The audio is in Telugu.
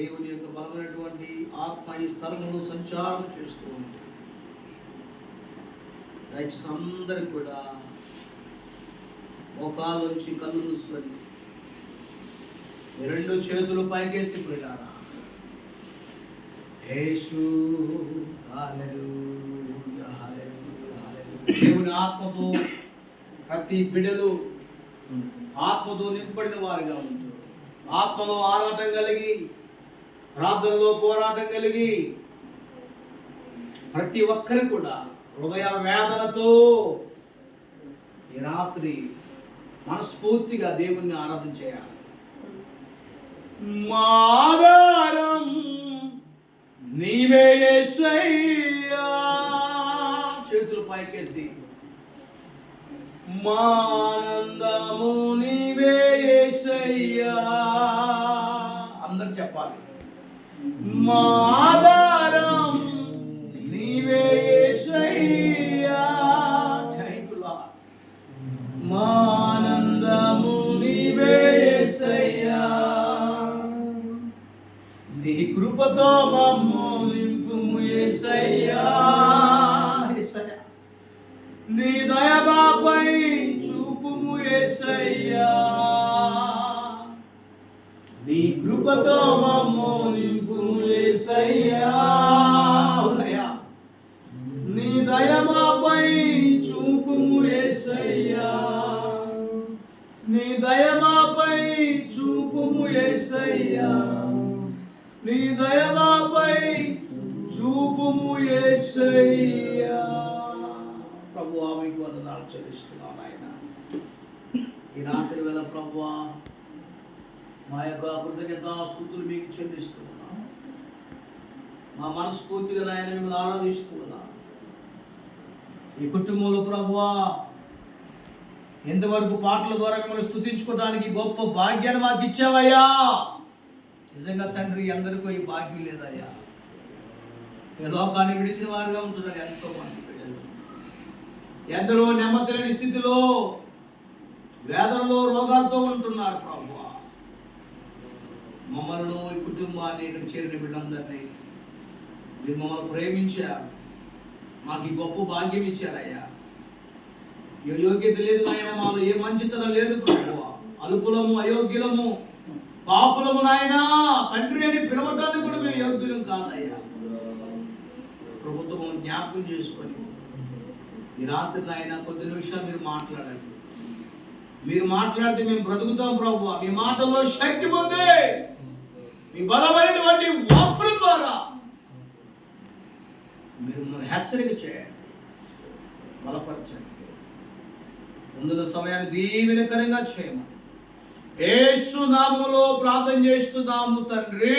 దేవుని యొక్క బలమైనటువంటి ఆత్మ ఈ స్థలంలో సంచారం చేస్తూ ఉంటుంది దయచేసి అందరికి కూడా మోకాల నుంచి కళ్ళు మూసుకొని రెండు చేతులు పైకెత్తి పెట్టారా దేవుని ఆత్మతో ప్రతి బిడలు ఆత్మతో నింపడిన వారిగా ఉంటారు ఆత్మలో ఆరాటం కలిగి ప్రార్థనలో పోరాటం కలిగి ప్రతి ఒక్కరు కూడా హృదయ వేదనతో ఈ రాత్రి మనస్ఫూర్తిగా దేవుణ్ణి ఆరాధన చేయాలి. మాదారం నీవే చేతులు పైకెత్తి. మానందము నీవే అందరు చెప్పాలి. మాదారం. నీవే యేసయ్యా థ్యాంక్ యు లార్డ్ మానందము నీవే యేసయ్యా నీ కృపతో మమ్ము నింపుము యేసయ్యా యేసయ్యా నీ చూపుము యేసయ్యా నీ కృపతో మమ్ము నింపు యేసయ్యా నీ దయమాపై చూపుము యేసయ్యా నీ దయమాపై చూపుము యేసయ్యా నీ దయమాపై చూపుము యేసయ్యా ప్రభు మీకు వందనాలు చెల్లిస్తున్నాను ఆయన ఈ రాత్రి వేళ ప్రభు మా యొక్క కృతజ్ఞత స్థుతులు మీకు చెల్లిస్తున్నాం. మా మనస్ఫూర్తిగా నాయన మిమ్మల్ని ఆరాధిస్తున్నాం. ఈ కుటుంబంలో ప్రభువా ఎంతవరకు పాటల ద్వారా మిమ్మల్ని స్థుతించుకోవడానికి గొప్ప భాగ్యాన్ని మాకు ఇచ్చావయ్యా. నిజంగా తండ్రి అందరికీ ఈ భాగ్యం లేదయ్యా. ఈ లోకాన్ని విడిచిన వారుగా ఉంటున్నారు ఎంతో మంది ప్రజలు. ఎందరో నెమ్మదిలేని స్థితిలో వేదనలో రోగాలతో ఉంటున్నారు ప్రభు. మమ్మల్ని ఈ కుటుంబాన్ని ఇక్కడ చేరిన బిడ్డలందరినీ మీరు మమ్మల్ని ప్రేమించారు. మాకు ఈ గొప్ప భాగ్యం ఇచ్చారయ్యా. ఏ యోగ్యత లేదు నాయన మాలో ఏ మంచితనం లేదు ప్రభు అల్పులము అయోగ్యులము పాపులము నాయన. తండ్రి అని పిలవటానికి కూడా మేము యోగ్యులం కాదయ్యా. ప్రభుత్వం జ్ఞాపకం చేసుకొని ఈ రాత్రి నాయన కొద్ది నిమిషాలు మీరు మాట్లాడండి. మీరు మాట్లాడితే మేము బ్రతుకుతాం ప్రభు మీ మాటల్లో శక్తి ఉంది మీ బలమైనటువంటి వాక్కుల ద్వారా మీరు హెచ్చరిక చేయండి. బలపరచండి. ముందున్న సమయాన్ని దీవెనకరంగా చేయమని. యేసు నామములో ప్రార్థన చేస్తున్నాము తండ్రి.